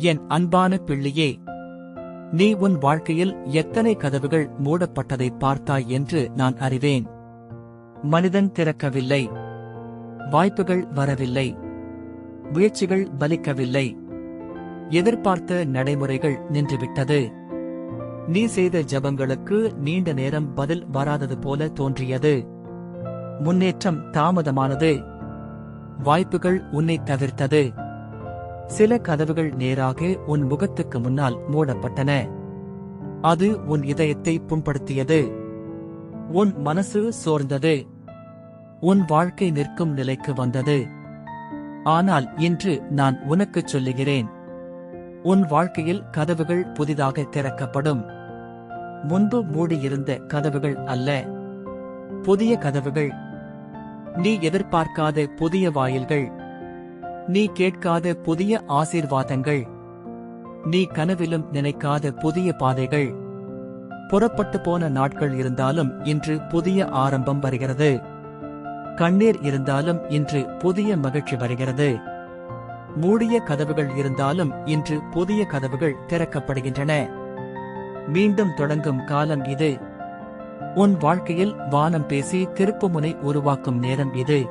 என் அன்பான பிள்ளையே நீ உன் வாழ்க்கையில் எத்தனை கதவுகள் மூடப்பட்டதை பார்த்தாய் என்று நான் அறிவேன். மனிதன் திறக்கவில்லை. வாய்ப்புகள் வரவில்லை. முயற்சிகள் பலிக்கவில்லை. எதிர்பார்த்த நடைமுறைகள் நின்றுவிட்டது. நீ செய்த ஜபங்களுக்கு நீண்ட நேரம் பதில் வராதது போல தோன்றியது. முன்னேற்றம் தாமதமானது. வாய்ப்புகள் உன்னை தவிர்த்தது. சில கதவுகள் நேராக உன் முகத்துக்கு முன்னால் மூடப்பட்டன. அது உன் இதயத்தை புண்படுத்தியது. உன் மனசு சோர்ந்தது. உன் வாழ்க்கை நிற்கும் நிலைக்கு வந்தது. ஆனால் இன்று நான் உனக்குச் சொல்லுகிறேன். உன் வாழ்க்கையில் கதவுகள் புதிதாக திறக்கப்படும். முன்பு மூடியிருந்த கதவுகள் அல்ல. புதிய கதவுகள். நீ எதிர்பார்க்காத புதிய வாயில்கள். நீ கேட்காத புதிய ஆசீர்வாதங்கள். நீ கனவிலும் நினைக்காத புதிய பாதைகள். புறப்பட்டு போன நாட்கள் இருந்தாலும் இன்று புதிய ஆரம்பம் வருகிறது. கண்ணீர் இருந்தாலும் இன்று புதிய மகிழ்ச்சி வருகிறது. மூடிய கதவுகள் இருந்தாலும் இன்று புதிய கதவுகள் திறக்கப்படுகின்றன. மீண்டும் தொடங்கும் காலம் இது. உன் வாழ்க்கையில் வானம் பேசி திருப்புமுனை உருவாக்கும் நேரம் இது.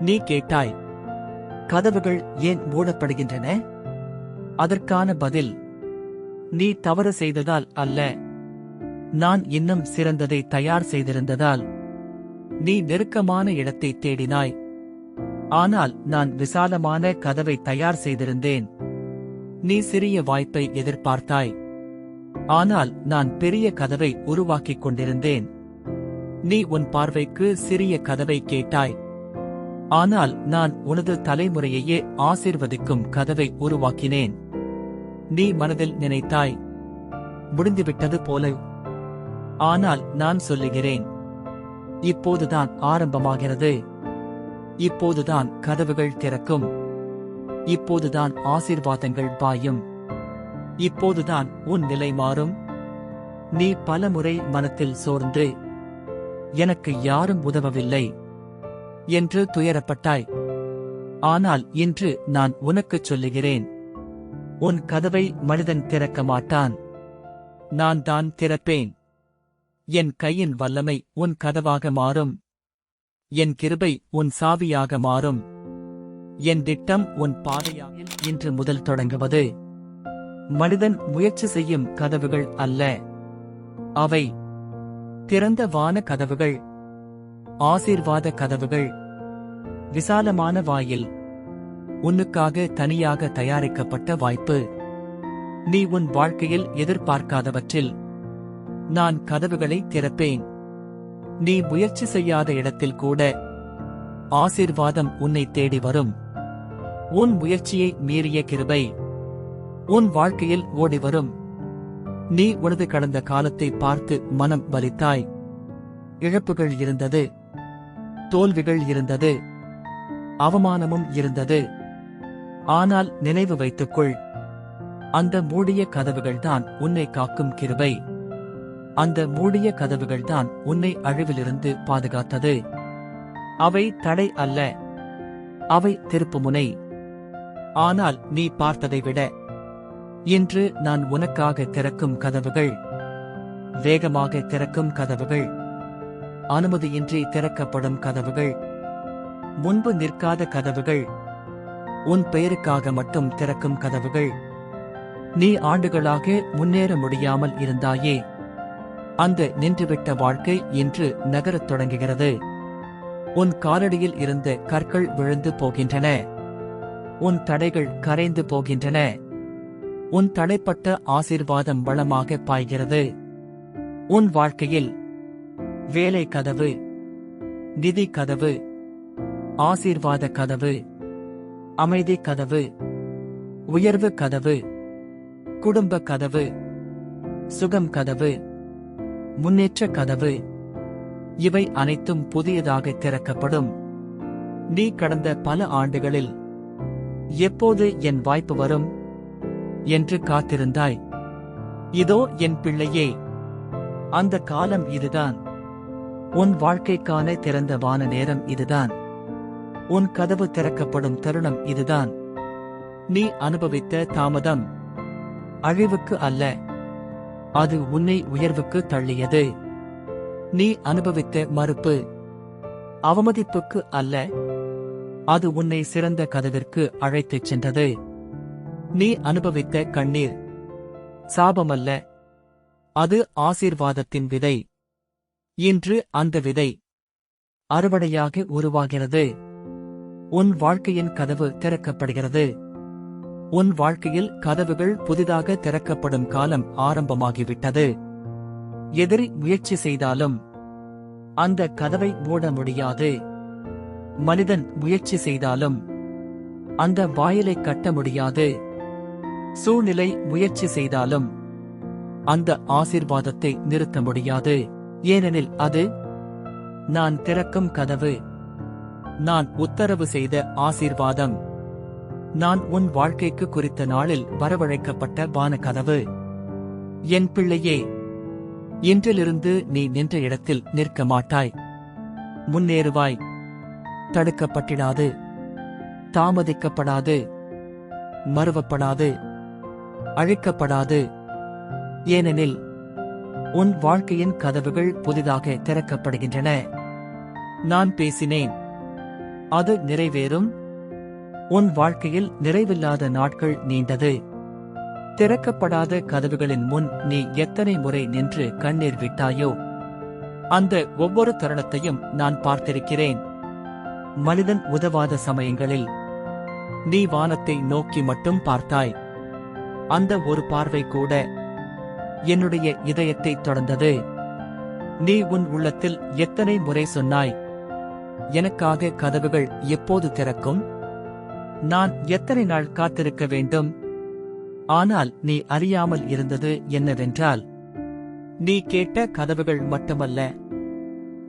நீ கேட்டாய் கதவுகள் ஏன் மூடப்படுகின்றன? அதற்கான பதில் நீ தவறு செய்ததால் அல்ல. நான் இன்னும் சிறந்ததை தயார் செய்திருந்ததால். நீ நெருக்கமான இடத்தை தேடினாய். ஆனால் நான் விசாலமான கதவை தயார் செய்திருந்தேன். நீ சிறிய வாய்ப்பை எதிர்பார்த்தாய். ஆனால் நான் பெரிய கதவை உருவாக்கிக் கொண்டிருந்தேன். நீ உன் பார்வைக்கு சிறிய கதவை கேட்டாய். ஆனால் நான் உனது தலைமுறையையே ஆசீர்வதிக்கும் கதவை உருவாக்கினேன். நீ மனதில் நினைத்தாய் முடிந்துவிட்டது போல. ஆனால் நான் சொல்லுகிறேன் இப்போதுதான் ஆரம்பமாகிறது. இப்போதுதான் கதவுகள் திறக்கும். இப்போதுதான் ஆசீர்வாதங்கள் பாயும். இப்போதுதான் உன் நிலை மாறும். நீ பலமுறை மனத்தில் சோர்ந்து எனக்கு யாரும் உதவவில்லை. என்று துயரப்பட்டாய். ஆனால் இன்று நான் உனக்குச் சொல்லுகிறேன். உன் கதவை மனிதன் திறக்க மாட்டான். நான் தான் திறப்பேன். என் கையின் வல்லமை உன் கதவாக மாறும். என் கிருபை உன் சாவியாக மாறும். என் திட்டம் உன் பாதையாக இன்று முதல் தொடங்குவது. மனிதன் முயற்சி செய்யும் கதவுகள் அல்ல. அவை திறந்த வான கதவுகள். ஆசீர்வாத கதவுகள். விசாலமான வாயில். உன்னுக்காக தனியாக தயாரிக்கப்பட்ட வாய்ப்பு. நீ உன் வாழ்க்கையில் எதிர்பார்க்காதவற்றில். நான் கதவுகளை திறப்பேன். நீ முயற்சி செய்யாத இடத்தில் கூட. ஆசீர்வாதம் உன்னை தேடி வரும். உன் முயற்சியை மீறிய கிருபை. உன் வாழ்க்கையில் ஓடி வரும். நீ உனது கடந்த காலத்தை பார்த்து மனம் வலித்தாய். இழப்புகள் இருந்தது. தோல்விகள் இருந்தது. அவமானமும் இருந்தது. ஆனால் நினைவு வைத்துக்கொள். அந்த மூடிய கதவுகள்தான் உன்னை காக்கும் கிருபை. அந்த மூடிய கதவுகள்தான் உன்னை அழிவிலிருந்து பாதுகாத்தது. அவை தடை அல்ல. அவை திருப்புமுனை. ஆனால் நீ பார்த்ததை விட. இன்று நான் உனக்காக திறக்கும் கதவுகள். வேகமாக திறக்கும் கதவுகள். அனுமதியின்றி திறக்கப்படும் கதவுகள். முன்பு நிற்காத கதவுகள். உன் பெயருக்காக மட்டும் திறக்கும் கதவுகள். நீ ஆண்டுகளாக முன்னேற முடியாமல் இருந்தாயே. அந்த நின்றுவிட்ட வாழ்க்கை இன்று நகரத் தொடங்குகிறது. உன் காலடியில் இருந்த கற்கள் விழுந்து போகின்றன. உன் தடைகள் கரைந்து போகின்றன. உன் தடைப்பட்ட ஆசீர்வாதம் வளமாக பாய்கிறது. உன் வாழ்க்கையில் வேலை கதவு நிதி கதவு ஆசீர்வாத கதவு அமைதி கதவு உயர்வு கதவு குடும்ப கதவு சுகம் கதவு முன்னேற்ற கதவு இவை அனைத்தும் புதியதாக திறக்கப்படும். நீ கடந்த பல ஆண்டுகளில் எப்போது என் வாய்ப்பு வரும் என்று காத்திருந்தாய்? இதோ என் பிள்ளையே அந்த காலம் இதுதான். உன் வாழ்க்கைக்கான திறந்த வான நேரம் இதுதான். உன் கதவு திறக்கப்படும் தருணம் இதுதான். நீ அனுபவித்த தாமதம். அழிவுக்கு அல்ல. அது உன்னை உயர்வுக்கு தள்ளியது. நீ அனுபவித்த மறுப்பு. அவமதிப்புக்கு அல்ல. அது உன்னை சிறந்த கதவிற்கு அழைத்துச் சென்றது. நீ அனுபவித்த கண்ணீர். சாபமல்ல. அது ஆசீர்வாதத்தின் விதை. இன்று அந்த விதை அறுவடையாக உருவாகிறது. உன் வாழ்க்கையின் கதவு திறக்கப்படுகிறது. உன் வாழ்க்கையில் கதவுகள் புதிதாக திறக்கப்படும் காலம் ஆரம்பமாகிவிட்டது. எதிரி முயற்சி செய்தாலும் அந்த கதவை மூட முடியாது. மனிதன் முயற்சி செய்தாலும் அந்த வாயிலை கட்ட முடியாது. சூழ்நிலை முயற்சி செய்தாலும் அந்த ஆசீர்வாதத்தை நிறுத்த முடியாது. ஏனெனில் அது நான் திறக்கும் கதவு நான் உத்தரவு செய்த ஆசீர்வாதம் நான் உன் வாழ்க்கைக்கு குறித்த நாளில் வரவழைக்கப்பட்ட வான கதவு என் பிள்ளையே இன்றிலிருந்து நீ நின்ற இடத்தில் நிற்க மாட்டாய். முன்னேறுவாய். தடுக்கப்பட்டிடாது. தாமதிக்கப்படாது. மறுவப்படாது. அழிக்கப்படாது. ஏனெனில் உன் வாழ்க்கையின் கதவுகள் புதிதாக திறக்கப்படுகின்றன. நான் பேசினேன். அது நிறைவேறும். உன் வாழ்க்கையில் நிறைவில்லாத நாட்கள் நீண்டது. திறக்கப்படாத கதவுகளின் முன் நீ எத்தனை முறை நின்று கண்ணீர் விட்டாயோ? அந்த ஒவ்வொரு தருணத்தையும் நான் பார்த்திருக்கிறேன். மனிதன் உதவாத சமயங்களில் நீ வானத்தை நோக்கி மட்டும் பார்த்தாய். அந்த ஒரு பார்வை கூட என்னுடைய இதயத்தை தொடர்ந்தது. நீ உன் உள்ளத்தில் எத்தனை முறை சொன்னாய்? எனக்காக கதவுகள் எப்போது திறக்கும்? நான் எத்தனை நாள் காத்திருக்க வேண்டும்? ஆனால் நீ அறியாமல் இருந்தது என்னவென்றால் நீ கேட்ட கதவுகள் மட்டுமல்ல.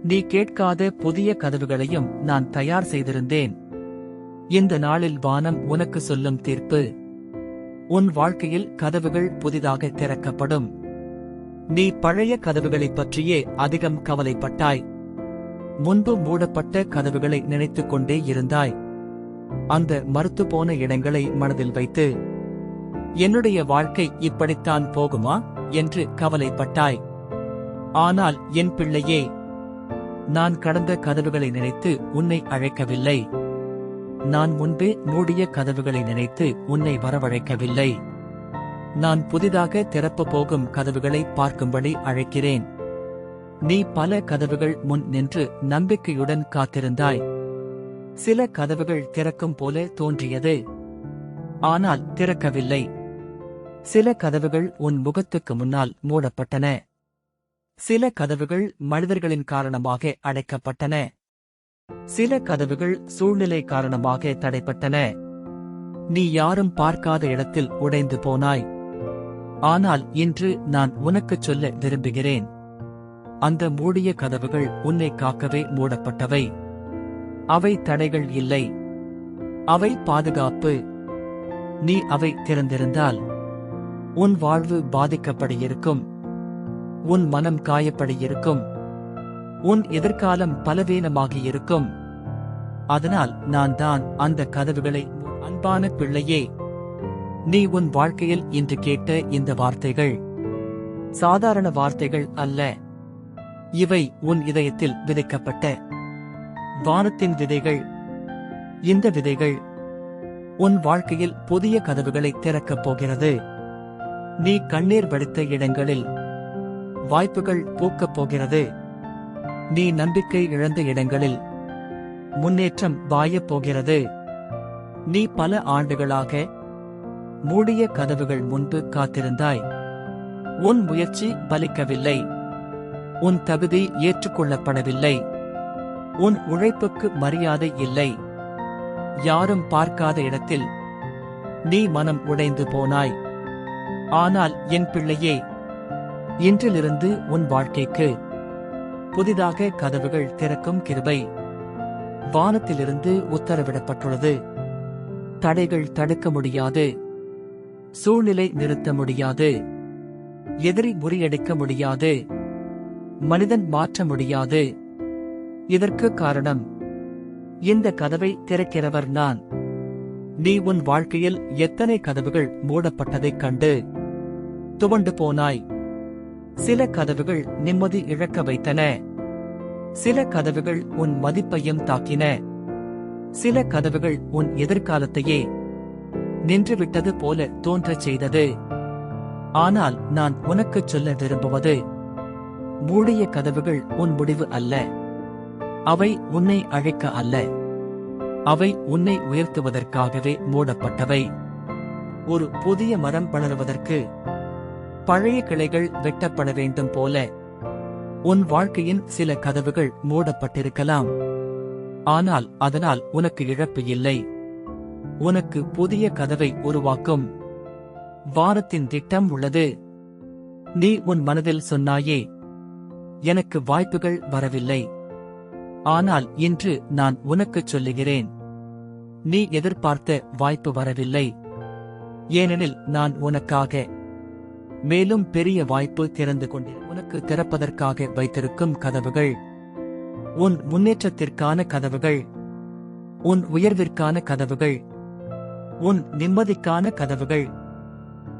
நீ கேட்காத புதிய கதவுகளையும் நான் தயார் செய்திருந்தேன். இந்த நாளில் வானம் உனக்கு சொல்லும் தீர்ப்பு. உன் வாழ்க்கையில் கதவுகள் புதிதாக திறக்கப்படும். நீ பழைய கதவுகளைப் பற்றியே அதிகம் கவலைப்பட்டாய். முன்பு மூடப்பட்ட கதவுகளை நினைத்துக் கொண்டே இருந்தாய். அந்த மறுத்து போன இடங்களை மனதில் வைத்து என்னுடைய வாழ்க்கை இப்படித்தான் போகுமா? என்று கவலைப்பட்டாய். ஆனால் என் பிள்ளையே நான் கடந்த கதவுகளை நினைத்து உன்னை அழைக்கவில்லை. நான் முன்பே மூடிய கதவுகளை நினைத்து உன்னை வரவழைக்கவில்லை. நான் புதிதாக திறப்ப போகும் கதவுகளை பார்க்கும்படி அழைக்கிறேன். நீ பல கதவுகள் முன் நின்று நம்பிக்கையுடன் காத்திருந்தாய். சில கதவுகள் திறக்கும் போல தோன்றியது. ஆனால் திறக்கவில்லை. சில கதவுகள் உன் முகத்துக்கு முன்னால் மூடப்பட்டன. சில கதவுகள் மனிதர்களின் காரணமாக அடைக்கப்பட்டன. சில கதவுகள் சூழ்நிலை காரணமாக தடைப்பட்டன. நீ யாரும் பார்க்காத இடத்தில் உடைந்து போனாய். ஆனால் இன்று நான் உனக்குச் சொல்ல விரும்புகிறேன். அந்த மூடிய கதவுகள் உன்னை காக்கவே மூடப்பட்டவை. அவை தடைகள் இல்லை. அவை பாதுகாப்பு. நீ அவை திறந்திருந்தால் உன் வாழ்வு பாதிக்கப்படியிருக்கும். உன் மனம் காயப்படியிருக்கும். உன் எதிர்காலம் பலவீனமாகியிருக்கும். அதனால் நான் தான் அந்த கதவுகளை அன்பான பிள்ளையே. நீ உன் வாழ்க்கையில் இன்று கேட்ட இந்த வார்த்தைகள் சாதாரண வார்த்தைகள் அல்ல. இவை உன் இதயத்தில் விதைக்கப்பட்ட வானத்தின் விதைகள். இந்த விதைகள் உன் வாழ்க்கையில் புதிய கதவுகளை திறக்கப் போகிறது. நீ கண்ணீர் வடித்த இடங்களில் வாய்ப்புகள் பூக்கப் போகிறது. நீ நம்பிக்கை இழந்த இடங்களில் முன்னேற்றம் வாயப் போகிறது. நீ பல ஆண்டுகளாக மூடிய கதவுகள் முன்பு காத்திருந்தாய். உன் முயற்சி பலிக்கவில்லை. உன் தகுதி ஏற்றுக்கொள்ளப்படவில்லை. உன் உழைப்புக்கு மரியாதை இல்லை. யாரும் பார்க்காத இடத்தில் நீ மனம் உடைந்து போனாய். ஆனால் என் பிள்ளையே இன்றிலிருந்து உன் வாழ்க்கைக்கு புதிதாக கதவுகள் திறக்கும் கிருபை. வானத்திலிருந்து உத்தரவிடப்பட்டுள்ளது. தடைகள் தடுக்க முடியாது. சூழ்நிலை நிறுத்த முடியாது. எதிரி முறியடிக்க முடியாது. மனிதன் மாற்ற முடியாது. இதற்கு காரணம் இந்த கதவை திறக்கிறவர் நான். நீ உன் வாழ்க்கையில் எத்தனை கதவுகள் மூடப்பட்டதைக் கண்டு துவண்டு போனாய். சில கதவுகள் நிம்மதி இழக்க வைத்தன. சில கதவுகள் உன் மதிப்பையும் தாக்கின. சில கதவுகள் உன் எதிர்காலத்தையே நின்றுவிட்டது போல தோன்றச் செய்தது. ஆனால் நான் உனக்குச் சொல்ல விரும்புவது மூடிய கதவுகள் உன் முடிவு அல்ல. அவை உன்னை அழைக்க அல்ல. அவை உன்னை உயர்த்துவதற்காகவே மூடப்பட்டவை. ஒரு புதிய மரம் வளருவதற்கு பழைய கிளைகள் வெட்டப்பட வேண்டும் போல உன் வாழ்க்கையின் சில கதவுகள் மூடப்பட்டிருக்கலாம். ஆனால் அதனால் உனக்கு இழப்பு இல்லை. உனக்கு புதிய கதவை உருவாக்கும். வாரத்தின் திட்டம் உள்ளது. நீ உன் மனதில் சொன்னாயே எனக்கு வாய்ப்புகள் வரவில்லை. ஆனால் இன்று நான் உனக்குச் சொல்லுகிறேன் நீ எதிர்பார்த்த வாய்ப்பு வரவில்லை. ஏனெனில் நான் உனக்காக மேலும் பெரிய வாய்ப்பு திறந்து கொண்டு உனக்கு திறப்பதற்காக வைத்திருக்கும் கதவுகள். உன் முன்னேற்றத்திற்கான கதவுகள். உன் உயர்விற்கான கதவுகள். உன் நிம்மதிக்கான கதவுகள்.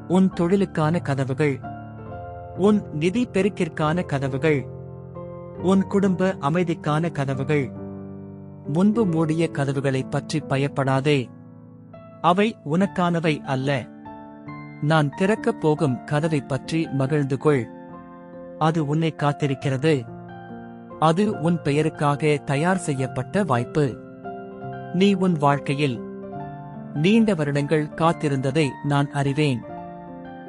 உன் தொழிலுக்கான கதவுகள். உன் நிதி பெருக்கிற்கான கதவுகள். உன் குடும்ப அமைதிக்கான கதவுகள். முன்பு மூடிய கதவுகளைப் பற்றி பயப்படாதே. அவை உனக்கானவை அல்ல. நான் திறக்கப் போகும் கதவைப் பற்றி மகிழ்ந்து கொள் அது உன்னை காத்திருக்கிறது. அது உன் பெயருக்காக தயார் செய்யப்பட்ட வாய்ப்பு. நீ உன் வாழ்க்கையில் நீண்ட வருடங்கள் காத்திருந்ததை நான் அறிவேன்.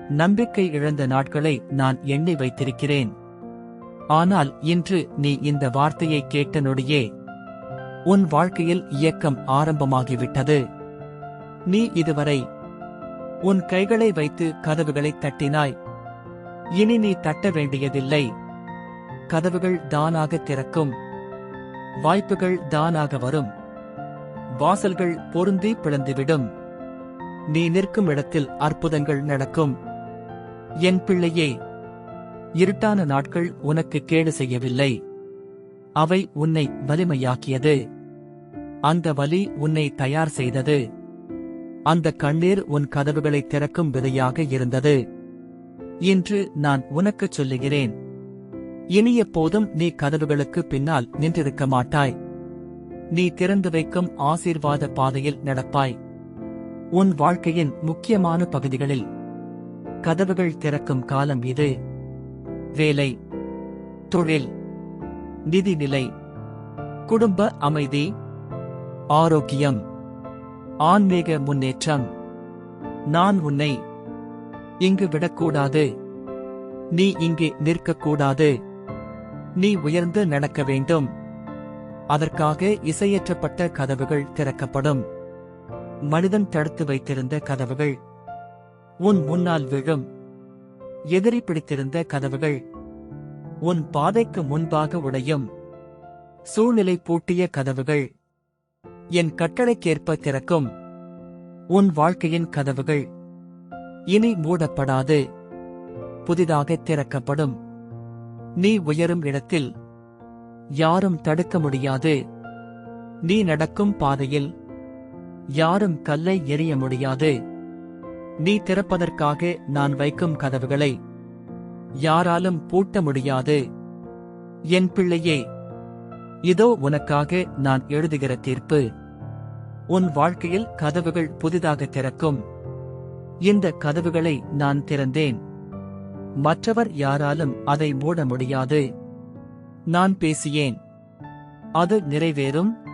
நம்பிக்கை இழந்த நாட்களை நான் எண்ணி வைத்திருக்கிறேன். ஆனால் இன்று நீ இந்த வார்த்தையை கேட்ட நொடியே உன் வாழ்க்கையில் இயக்கம் ஆரம்பமாகிவிட்டது. நீ இதுவரை உன் கைகளை வைத்து கதவுகளை தட்டினாய். இனி நீ தட்ட வேண்டியதில்லை. கதவுகள் தானாக திறக்கும். வாய்ப்புகள் தானாக வரும். வாசல்கள் பொருந்தி பிளந்துவிடும். நீ நிற்கும் இடத்தில் அற்புதங்கள் நடக்கும். என் பிள்ளையே இருட்டான நாட்கள் உனக்கு கேடு செய்யவில்லை. அவை உன்னை வலிமையாக்கியது. அந்த வலி உன்னை தயார் செய்தது. அந்த கண்ணீர் உன் கதவுகளை திறக்கும் விதையாக இருந்தது. இன்று நான் உனக்குச் சொல்லுகிறேன். இனி எப்போதும் நீ கதவுகளுக்கு பின்னால் நின்றிருக்க மாட்டாய். நீ திறந்து வைக்கும் ஆசீர்வாத பாதையில் நடப்பாய். உன் வாழ்க்கையின் முக்கியமான பகுதிகளில் கதவுகள் திறக்கும் காலம் இது. வேலை தொழில் நிதிநிலை குடும்ப அமைதி ஆரோக்கியம் ஆன்மீக முன்னேற்றம். நான் உன்னை இங்கு விடக்கூடாது. நீ இங்கே நிற்கக்கூடாது. நீ உயர்ந்து நடக்க வேண்டும். அதற்காக இசையற்றப்பட்ட கதவுகள் திறக்கப்படும். மனிதன் தடுத்து வைத்திருந்த கதவுகள். உன் முன்னால் விழும். எதிரி பிடித்திருந்த கதவுகள். உன் பாதைக்கு முன்பாக உடையும். சூழ்நிலை பூட்டிய கதவுகள். என் கட்டளைக்கேற்ப திறக்கும். உன் வாழ்க்கையின் கதவுகள் இனி மூடப்படாது. புதிதாக திறக்கப்படும். நீ உயரும் இடத்தில் யாரும் தடுக்க முடியாது. நீ நடக்கும் பாதையில் யாரும் கல்லை எறிய முடியாது. நீ திறப்பதற்காக நான் வைக்கும் கதவுகளை யாராலும் பூட்ட முடியாது. என் பிள்ளையே இதோ உனக்காக நான் எழுதுகிற தீர்ப்பு. உன் வாழ்க்கையில் கதவுகள் புதிதாக திறக்கும். இந்த கதவுகளை நான் திறந்தேன். மற்றவர் யாராலும் அதை மூட முடியாது. நான் பேசியேன். அது நிறைவேறும்.